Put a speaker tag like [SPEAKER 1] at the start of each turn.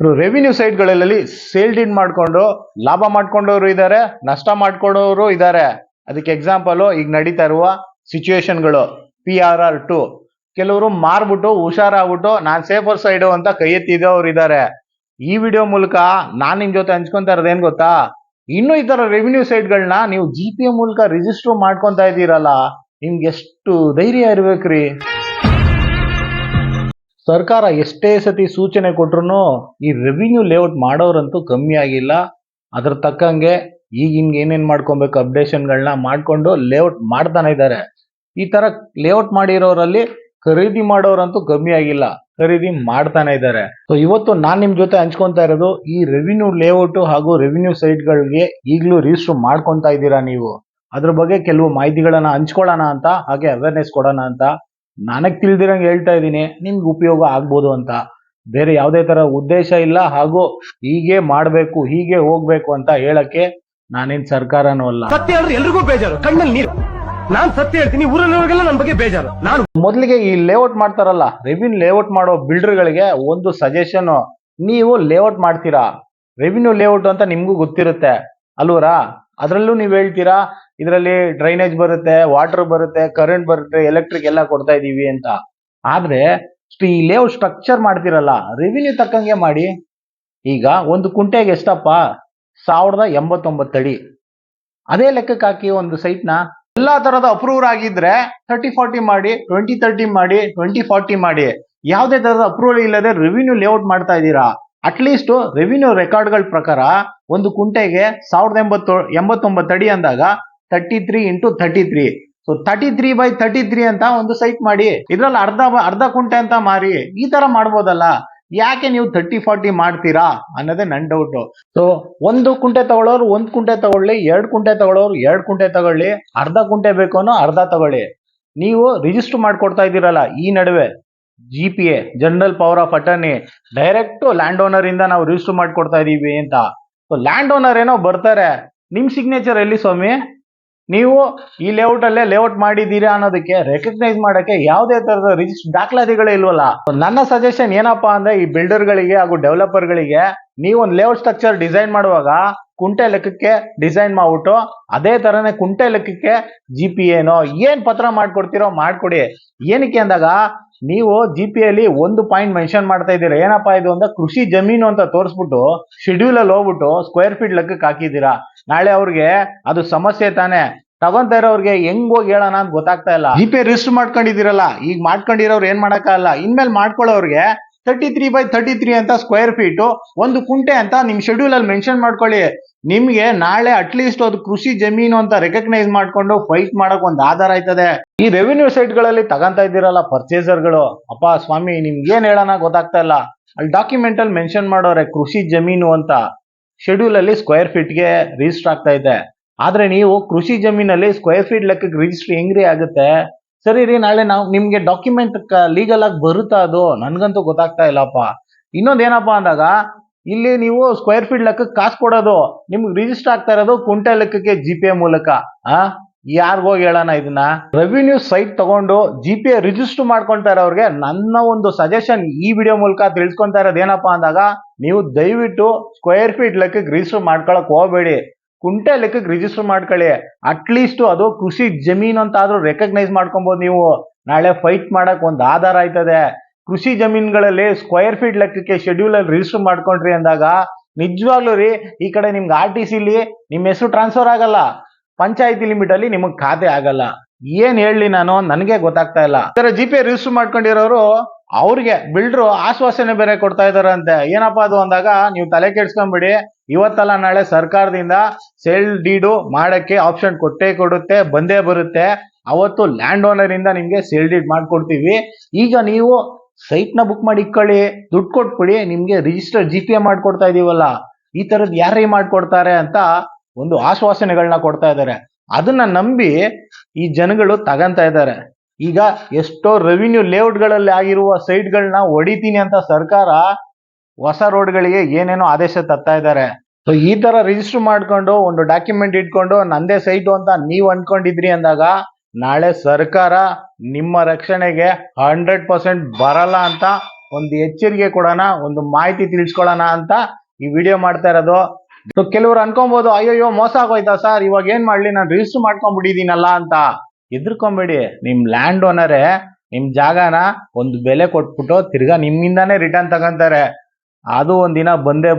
[SPEAKER 1] Revenue ಸೈಟ್ಗಳಲ್ಲಿ sailed ಇನ್ ಮಾಡಿಕೊಂಡು, ಲಾಭ ಮಾಡ್ಕೊಂಡವರು ಇದ್ದಾರೆ ನಷ್ಟ ಮಾಡ್ಕೊಂಡವರು ಇದ್ದಾರೆ ಅದಕ್ಕೆ ಎಕ್ಸಾಂಪಲ್ ಈಗ ನಡೀತಾ ಇರುವ ಸಿಚುವೇಶನ್ಗಳು ಪಿ ಆರ್ ಆರ್ ಟು ಕೆಲವರು ಮಾರ್ಬಿಟ್ಟು, ಹುಷಾರಾಗ್ಬಿಟ್ಟು, ನಾನ್ ಸೇಫರ್ ಸೈಡ್ ಅಂತ ಕೈ ಎತ್ತಿದವರು ಇದ್ದಾರೆ ಈ ವಿಡಿಯೋ ಮೂಲಕ ನಾನ್ ನಿಮ್ ಜೊತೆ ಹಂಚ್ಕೊಂತ ಇರೋದೇನ್ ಗೊತ್ತಾ? ಇನ್ನು ಈ ರೆವಿನ್ಯೂ ರೆವಿನ್ಯೂ ಸೈಟ್ಗಳನ್ನ ನೀವು ಜಿ ಪಿ ಎ ಮೂಲಕ ರಿಜಿಸ್ಟರ್ ಮಾಡ್ಕೊತಾ ಇದ್ದೀರಲ್ಲ, ನಿಮ್ಗೆ ಎಷ್ಟು ಧೈರ್ಯ ಇರ್ಬೇಕ್ರಿ. ಸರ್ಕಾರ ಎಷ್ಟೇ ಸತಿ ಸೂಚನೆ ಕೊಟ್ರು ಈ ರೆವಿನ್ಯೂ ಲೇಔಟ್ ಮಾಡೋರಂತೂ ಕಮ್ಮಿ ಆಗಿಲ್ಲ. ಅದ್ರ ತಕ್ಕಂಗೆ ಈಗ ಹಿಂಗೆ ಏನೇನು ಮಾಡ್ಕೊಬೇಕು ಅಪ್ಡೇಷನ್ಗಳನ್ನ ಮಾಡ್ಕೊಂಡು ಲೇಔಟ್ ಮಾಡ್ತಾನೆ ಇದ್ದಾರೆ ಈ ತರ ಲೇಔಟ್ ಮಾಡಿರೋರಲ್ಲಿ ಖರೀದಿ ಮಾಡೋರಂತೂ ಕಮ್ಮಿ ಆಗಿಲ್ಲ. ಖರೀದಿ ಮಾಡ್ತಾನೆ ಇದ್ದಾರೆ ಸೊ ಇವತ್ತು ನಾನ್ ನಿಮ್ ಜೊತೆ ಹಂಚ್ಕೊಂತಾ ಇರೋದು ಈ ರೆವಿನ್ಯೂ ಲೇಔಟ್ ಹಾಗೂ ರೆವಿನ್ಯೂ ಸೈಟ್ಗಳಿಗೆ ಈಗಲೂ ರಿಜಿಸ್ಟರ್ ಮಾಡ್ಕೊಂತಾ ಇದ್ದೀರಾ ನೀವು? ಅದ್ರ ಬಗ್ಗೆ ಕೆಲವು ಮಾಹಿತಿಗಳನ್ನ ಹಂಚ್ಕೊಳ್ಳೋಣ ಅಂತ, ಹಾಗೆ ಅವೇರ್ನೆಸ್ ಕೊಡೋಣ ಅಂತ. ನನಗ್ ತಿಳಿದಿರಂಗೆ ಹೇಳ್ತಾ ಇದ್ದೀನಿ ನಿಮ್ಗೆ ಉಪಯೋಗ ಆಗ್ಬೋದು ಅಂತ. ಬೇರೆ ಯಾವುದೇ ತರ ಉದ್ದೇಶ ಇಲ್ಲ ಹಾಗೂ ಹೀಗೆ ಮಾಡಬೇಕು ಹೀಗೆ ಹೋಗ್ಬೇಕು ಅಂತ ಹೇಳಕ್ಕೆ ನಾನೇನ್ ಸರ್ಕಾರನೂ ಅಲ್ಲ.
[SPEAKER 2] ಸತ್ಯ ಹೇಳಿದ್ರೆ ಎಲ್ರಿಗೂ ಬೇಜಾರು ಕಣ್ಣಲ್ಲಿ ನೀರು. ನಾನ್ ಸತ್ಯ ಹೇಳ್ತೀನಿ ಊರಲ್ಲಿರೋರಿಗೆಲ್ಲ ನನ್ನ ಬಗ್ಗೆ ಬೇಜಾರು. ನಾನು
[SPEAKER 1] ಮೊದಲಿಗೆ ಈ ಲೇಔಟ್ ಮಾಡ್ತಾರಲ್ಲ ರೆವಿನ್ಯೂ ಲೇಔಟ್ ಮಾಡೋ ಬಿಲ್ಡರ್ಗಳಿಗೆ ಒಂದು ಸಜೆಷನ್ ನೀವು ಲೇಔಟ್ ಮಾಡ್ತೀರಾ? ರೆವಿನ್ಯೂ ಲೇಔಟ್ ಅಂತ ನಿಮ್ಗೂ ಗೊತ್ತಿರುತ್ತೆ. ಅಲ್ವರಾ? ಅದರಲ್ಲೂ ನೀವು ಹೇಳ್ತೀರಾ, ಇದರಲ್ಲಿ ಡ್ರೈನೇಜ್ ಬರುತ್ತೆ ವಾಟರ್ ಬರುತ್ತೆ ಕರೆಂಟ್ ಬರುತ್ತೆ ಎಲೆಕ್ಟ್ರಿಕ್ ಎಲ್ಲ ಕೊಡ್ತಾ ಇದೀವಿ ಅಂತ. ಆದ್ರೆ ಈ ಲೇಔಟ್ ಸ್ಟ್ರಕ್ಚರ್ ಮಾಡ್ತಿರಲ್ಲ ರೆವಿನ್ಯೂ ತಕ್ಕಂಗೆ ಮಾಡಿ. ಈಗ ಒಂದು ಕುಂಟೆಗೆ ಎಷ್ಟಪ್ಪ? ಸಾವಿರದ ಎಂಬತ್ತೊಂಬತ್ತು ಅಡಿ. ಅದೇ ಲೆಕ್ಕಕ್ಕೆ ಹಾಕಿ ಒಂದು ಸೈಟ್ನ ಎಲ್ಲಾ ತರದ ಅಪ್ರೂವ್ ಆಗಿದ್ರೆ ತರ್ಟಿ ಫಾರ್ಟಿ ಮಾಡಿ ಟ್ವೆಂಟಿ ತರ್ಟಿ ಮಾಡಿ ಟ್ವೆಂಟಿ ಫಾರ್ಟಿ ಮಾಡಿ. ಯಾವುದೇ ತರದ ಅಪ್ರೂವಲ್ ಇಲ್ಲದೆ ರೆವಿನ್ಯೂ ಲೇಔಟ್ ಮಾಡ್ತಾ ಇದ್ದೀರಾ? ಅಟ್ಲೀಸ್ಟ್ ರೆವಿನ್ಯೂ ರೆಕಾರ್ಡ್ಗಳ ಪ್ರಕಾರ ಒಂದು ಕುಂಟೆಗೆ ಸಾವಿರದ ಎಂಬತ್ತು, ಎಂಬತ್ತೊಂಬತ್ತು ಅಡಿ ಅಂದಾಗ thirty three into thirty three so thirty three by thirty three ಅಂತ ಒಂದು ಸೈಟ್ ಮಾಡಿ. ಇದ್ರಲ್ಲಿ ಅರ್ಧ ಅರ್ಧ ಕುಂಟೆ ಅಂತ ಮಾರಿ. ಈ ತರ ಮಾಡ್ಬೋದಲ್ಲ. ಯಾಕೆ ನೀವು ತರ್ಟಿ ಫಾರ್ಟಿ ಮಾಡ್ತೀರಾ ಅನ್ನೋದೇ ನನ್ ಡೌಟ್ ಸೊ ಒಂದು ಕುಂಟೆ ತಗೊಳ್ಳೋರು ಒಂದ್ ಕುಂಟೆ ತಗೊಳ್ಳಿ, ಎರಡ್ ಕುಂಟೆ ತಗೊಳ್ಳೋರು ಎರಡ್ ಕುಂಟೆ ತಗೊಳ್ಳಿ. ಅರ್ಧ ಕುಂಟೆ ಬೇಕು ಅನ್ನೋ ಅರ್ಧ ತಗೊಳ್ಳಿ. ನೀವು ರಿಜಿಸ್ಟರ್ ಮಾಡ್ಕೊಡ್ತಾ ಇದ್ದೀರಲ್ಲ ಈ ನಡುವೆ. G P A general power of attorney direct land owner ಇಂದ ನಾವು ರಿಜಿಸ್ಟರ್ ಮಾಡ್ಕೊಡ್ತಾ ಇದೀವಿ ಅಂತ. ಸೊ ಲ್ಯಾಂಡ್ ಓನರ್ ಏನೋ ಬರ್ತಾರೆ, ನಿಮ್ ಸಿಗ್ನೇಚರ್ ಎಲ್ಲಿ ಸ್ವಾಮಿ? ನೀವು ಈ ಲೇಔಟ್ ಅಲ್ಲೇ ಲೇಔಟ್ ಮಾಡಿದ್ದೀರಾ ಅನ್ನೋದಕ್ಕೆ ರೆಕಗ್ನೈಸ್ ಮಾಡಕ್ಕೆ ಯಾವುದೇ ತರದ ರಿಜಿಸ್ಟರ್ ದಾಖಲಾತಿಗಳೇ ಇಲ್ವಲ್ಲ. ನನ್ನ ಸಜೆಷನ್ ಏನಪ್ಪಾ ಅಂದ್ರೆ ಈ ಬಿಲ್ಡರ್ ಗಳಿಗೆ ಹಾಗೂ ಡೆವಲಪರ್ ಗಳಿಗೆ ನೀವು ಲೇಔಟ್ ಸ್ಟ್ರಕ್ಚರ್ ಡಿಸೈನ್ ಮಾಡುವಾಗ ಕುಂಟೆ ಲೆಕ್ಕಕ್ಕೆ ಡಿಸೈನ್ ಮಾಡ್ಬಿಟ್ಟು ಅದೇ ತರನೇ ಕುಂಟೆ ಲೆಕ್ಕಕ್ಕೆ ಜಿ ಪಿ ಏನೋ ಏನ್ ಪತ್ರ ಮಾಡ್ಕೊಡ್ತೀರೋ ಮಾಡ್ಕೊಡಿ. ಏನಕ್ಕೆ ಅಂದಾಗ ನೀವು ಜಿ ಪಿ ಅಲ್ಲಿ ಒಂದು ಪಾಯಿಂಟ್ ಮೆನ್ಷನ್ ಮಾಡ್ತಾ ಇದ್ದೀರಾ. ಏನಪ್ಪಾ ಇದು ಅಂತ ಕೃಷಿ ಜಮೀನು ಅಂತ ತೋರಿಸ್ಬಿಟ್ಟು ಶೆಡ್ಯೂಲ್ ಅಲ್ಲಿ ಹೋಗ್ಬಿಟ್ಟು ಸ್ಕ್ವೇರ್ ಫೀಟ್ ಲೆಕ್ಕಕ್ಕೆ ಹಾಕಿದ್ದೀರಾ. ನಾಳೆ ಅವ್ರಿಗೆ ಅದು ಸಮಸ್ಯೆ ತಾನೇ. ತಗೊಂತ ಇರೋರಿಗೆ ಹೆಂಗ್ ಹೋಗಿ ಹೇಳೋಣ ಅಂತ ಗೊತ್ತಾಗ್ತಾ ಇಲ್ಲ. ಜಿ ಪಿ ರಿಜಿಸ್ಟರ್ ಮಾಡ್ಕೊಂಡಿದ್ದೀರಲ್ಲ. ಈಗ ಮಾಡ್ಕೊಂಡಿರೋರು ಏನ್ ಮಾಡಕ್ಕಾಗಲ್ಲ. ಇನ್ಮೇಲೆ ಮಾಡ್ಕೊಳ್ಳೋರ್ಗೆ thirty three by thirty three ಅಂತ ಸ್ಕ್ವೇರ್ ಫೀಟ್ ಒಂದು ಕುಂಟೆ ಅಂತ ನಿಮ್ಮ ಶೆಡ್ಯೂಲ್ ಅಲ್ಲಿ ಮೆನ್ಷನ್ ಮಾಡ್ಕೊಳ್ಳಿ. ನಿಮ್ಗೆ ನಾಳೆ ಅಟ್ಲೀಸ್ಟ್ ಅದು ಕೃಷಿ ಜಮೀನು ಅಂತ ರೆಕಗ್ನೈಸ್ ಮಾಡ್ಕೊಂಡು ಫೈಟ್ ಮಾಡಕ್ ಒಂದು ಆಧಾರ ಆಯ್ತದೆ. ಈ ರೆವಿನ್ಯೂ ಸೈಟ್ಗಳಲ್ಲಿ ತಗಂತ ಇದ್ದೀರಲ್ಲ ಪರ್ಚೇಸರ್ಗಳು ಅಪ್ಪ ಸ್ವಾಮಿ, ನಿಮ್ಗೆ ಏನ್ ಹೇಳೋಣ ಗೊತ್ತಾಗ್ತಾ ಇಲ್ಲ. ಅಲ್ಲಿ ಡಾಕ್ಯುಮೆಂಟ್ ಅಲ್ಲಿ ಮೆನ್ಷನ್ ಮಾಡೋರೆ ಕೃಷಿ ಜಮೀನು ಅಂತ. ಶೆಡ್ಯೂಲ್ ಅಲ್ಲಿ ಸ್ಕ್ವೇರ್ ಫೀಟ್ಗೆ ರಿಜಿಸ್ಟರ್ ಆಗ್ತಾ ಇದೆ. ಆದ್ರೆ ನೀವು ಕೃಷಿ ಜಮೀನಲ್ಲಿ ಸ್ಕ್ವೇರ್ ಫೀಟ್ ಲೆಕ್ಕಕ್ಕೆ ರಿಜಿಸ್ಟ್ರಿ ಹೆಂಗ್ರಿ ಆಗುತ್ತೆ? ಸರಿ ರೀ, ನಾಳೆ ನಾವು ನಿಮ್ಗೆ ಡಾಕ್ಯುಮೆಂಟ್ ಲೀಗಲ್ ಆಗಿ ಬರುತ್ತಾ ಅದು? ನನ್ಗಂತೂ ಗೊತ್ತಾಗ್ತಾ ಇಲ್ಲಪ್ಪ. ಇನ್ನೊಂದ್ ಏನಪ್ಪಾ ಅಂದಾಗ, ಇಲ್ಲಿ ನೀವು ಸ್ಕ್ವೇರ್ ಫೀಟ್ ಲೆಕ್ಕಕ್ಕೆ ಕಾಸು ಕೊಡೋದು, ನಿಮ್ಗೆ ರಿಜಿಸ್ಟರ್ ಆಗ್ತಾ ಇರೋದು ಕುಂಟೆ ಲೆಕ್ಕಕ್ಕೆ ಜಿ ಪಿ ಎ ಮೂಲಕ. ಆ? ಯಾರಿಗೋಗಿ ಹೇಳೋಣ ಇದನ್ನ? ರೆವಿನ್ಯೂ ಸೈಟ್ ತಗೊಂಡು ಜಿ ಪಿ ಎ ರಿಜಿಸ್ಟರ್ ಮಾಡ್ಕೊಂತ ಇರೋರಿಗೆ ನನ್ನ ಒಂದು ಸಜೆಷನ್ ಈ ವಿಡಿಯೋ ಮೂಲಕ ತಿಳ್ಸ್ಕೊಂತ ಇರೋದು ಅಂದಾಗ, ನೀವು ದಯವಿಟ್ಟು ಸ್ಕ್ವೇರ್ ಫೀಟ್ ಲೆಕ್ಕಕ್ಕೆ ರಿಜಿಸ್ಟರ್ ಮಾಡ್ಕೊಳಕ್ ಹೋಗಬೇಡಿ. ಕುಂಟೆ ಲೆಕ್ಕಕ್ಕೆ ರಿಜಿಸ್ಟರ್ ಮಾಡ್ಕೊಳ್ಳಿ. ಅಟ್ಲೀಸ್ಟ್ ಅದು ಕೃಷಿ ಜಮೀನು ಅಂತ ಆದ್ರೂ ರೆಕಗ್ನೈಸ್ ಮಾಡ್ಕೊಬಹುದು ನೀವು. ನಾಳೆ ಫೈಟ್ ಮಾಡಕ್ ಒಂದು ಆಧಾರ ಆಯ್ತದೆ. ಕೃಷಿ ಜಮೀನುಗಳಲ್ಲಿ ಸ್ಕ್ವೇರ್ ಫೀಟ್ ಲೆಕ್ಕಕ್ಕೆ ಶೆಡ್ಯೂಲ್ ಅಲ್ಲಿ ರಿಜಿಸ್ಟರ್ ಮಾಡ್ಕೊಂಡ್ರಿ ಅಂದಾಗ, ನಿಜವಾಗ್ಲೂ ರೀ, ಈ ಕಡೆ ನಿಮ್ಗೆ ಆರ್ ಟಿ ಸಿಲಿ ನಿಮ್ಮ ಹೆಸರು ಟ್ರಾನ್ಸ್ಫರ್ ಆಗಲ್ಲ. ಪಂಚಾಯತಿ ಲಿಮಿಟ್ ಅಲ್ಲಿ ನಿಮಗ್ ಖಾತೆ ಆಗಲ್ಲ. ಏನ್ ಹೇಳಿ ನಾನು, ನನಗೆ ಗೊತ್ತಾಗ್ತಾ ಇಲ್ಲ. ಜಿ ಪಿ ರಿಜಿಸ್ಟರ್ ಮಾಡ್ಕೊಂಡಿರೋರು ಅವ್ರಿಗೆ ಬಿಲ್ಡ್ರು ಆಶ್ವಾಸನೆ ಬೇರೆ ಕೊಡ್ತಾ ಇದಾರಂತೆ ಏನಪ್ಪಾ ಅದು ಅಂದಾಗ ನೀವು ತಲೆ ಕೆಡ್ಸ್ಕೊಂಬಿಡಿ, ಇವತ್ತಲ್ಲ ನಾಳೆ ಸರ್ಕಾರದಿಂದ ಸೇಲ್ ಡೀಡು ಮಾಡಕ್ಕೆ ಆಪ್ಷನ್ ಕೊಟ್ಟೇ ಕೊಡುತ್ತೆ, ಬಂದೇ ಬರುತ್ತೆ. ಅವತ್ತು ಲ್ಯಾಂಡ್ ಓನರ್ ಇಂದ ನಿಮ್ಗೆ ಸೇಲ್ ಡೀಡ್ ಮಾಡ್ಕೊಡ್ತೀವಿ. ಈಗ ನೀವು ಸೈಟ್ನ ಬುಕ್ ಮಾಡಿ ಇಕ್ಕೊಳ್ಳಿ ದುಡ್ಡು ಕೊಟ್ಬಿಡಿ, ನಿಮ್ಗೆ ರಿಜಿಸ್ಟರ್ ಜಿ ಪಿ ಎ ಮಾಡ್ಕೊಡ್ತಾ ಇದೀವಲ್ಲ. ಈ ತರದ್ ಯಾರೇ ಮಾಡ್ಕೊಡ್ತಾರೆ ಅಂತ ಒಂದು ಆಶ್ವಾಸನೆಗಳನ್ನ ಕೊಡ್ತಾ ಇದ್ದಾರೆ. ಅದನ್ನ ನಂಬಿ ಈ ಜನಗಳು ತಗಂತ ಇದ್ದಾರೆ. ಈಗ ಎಷ್ಟೋ ರೆವಿನ್ಯೂ ಲೇಔಟ್ಗಳಲ್ಲಿ ಆಗಿರುವ ಸೈಟ್ಗಳನ್ನ ಹೊಡಿತೀನಿ ಅಂತ ಸರ್ಕಾರ ಹೊಸ ರೋಡ್ಗಳಿಗೆ ಏನೇನೋ ಆದೇಶ ತರ್ತಾ ಇದ್ದಾರೆ. ಸೊ ಈ ತರ ರಿಜಿಸ್ಟರ್ ಮಾಡ್ಕೊಂಡು, ಒಂದು ಡಾಕ್ಯುಮೆಂಟ್ ಇಟ್ಕೊಂಡು, ನಂದೇ ಸೈಟು ಅಂತ ನೀವು ಅನ್ಕೊಂಡಿದ್ರಿ ಅಂದಾಗ, ನಾಳೆ ಸರ್ಕಾರ ನಿಮ್ಮ ರಕ್ಷಣೆಗೆ ಹಂಡ್ರೆಡ್ ಪರ್ಸೆಂಟ್ ಬರಲ್ಲ ಅಂತ ಒಂದು ಎಚ್ಚರಿಕೆ ಕೊಡೋಣ, ಒಂದು ಮಾಹಿತಿ ತಿಳಿಸ್ಕೊಳ್ಳೋಣ ಅಂತ ಈ ವಿಡಿಯೋ ಮಾಡ್ತಾ ಇರೋದು. ಕೆಲವರು ಅನ್ಕೊಬಹುದು ಅಯ್ಯಯ್ಯೋ, ಮೋಸ ಆಗೋಯ್ತಾ ಸರ್? ಇವಾಗ ಏನ್ ಮಾಡ್ಲಿ? ನಾನು ರಿಜಿಸ್ಟರ್ ಮಾಡ್ಕೊಂಡ್ಬಿಟ್ಟಿದ್ದೀನಲ್ಲ ಅಂತ. ಎದ್ರಕೊಂಬೇಡಿ. ನಿಮ್ ಲ್ಯಾಂಡ್ ಓನರೇ ನಿಮ್ ಜಾಗನ ಒಂದು ಬೆಲೆ ಕೊಟ್ಬಿಟ್ಟು ತಿರ್ಗಾ ನಿಮ್ಮಿಂದಾನೇ ರಿಟರ್ನ್ ತಗೊಂತಾರೆ. ಅದು ಒಂದಿನ ಬಂದೇ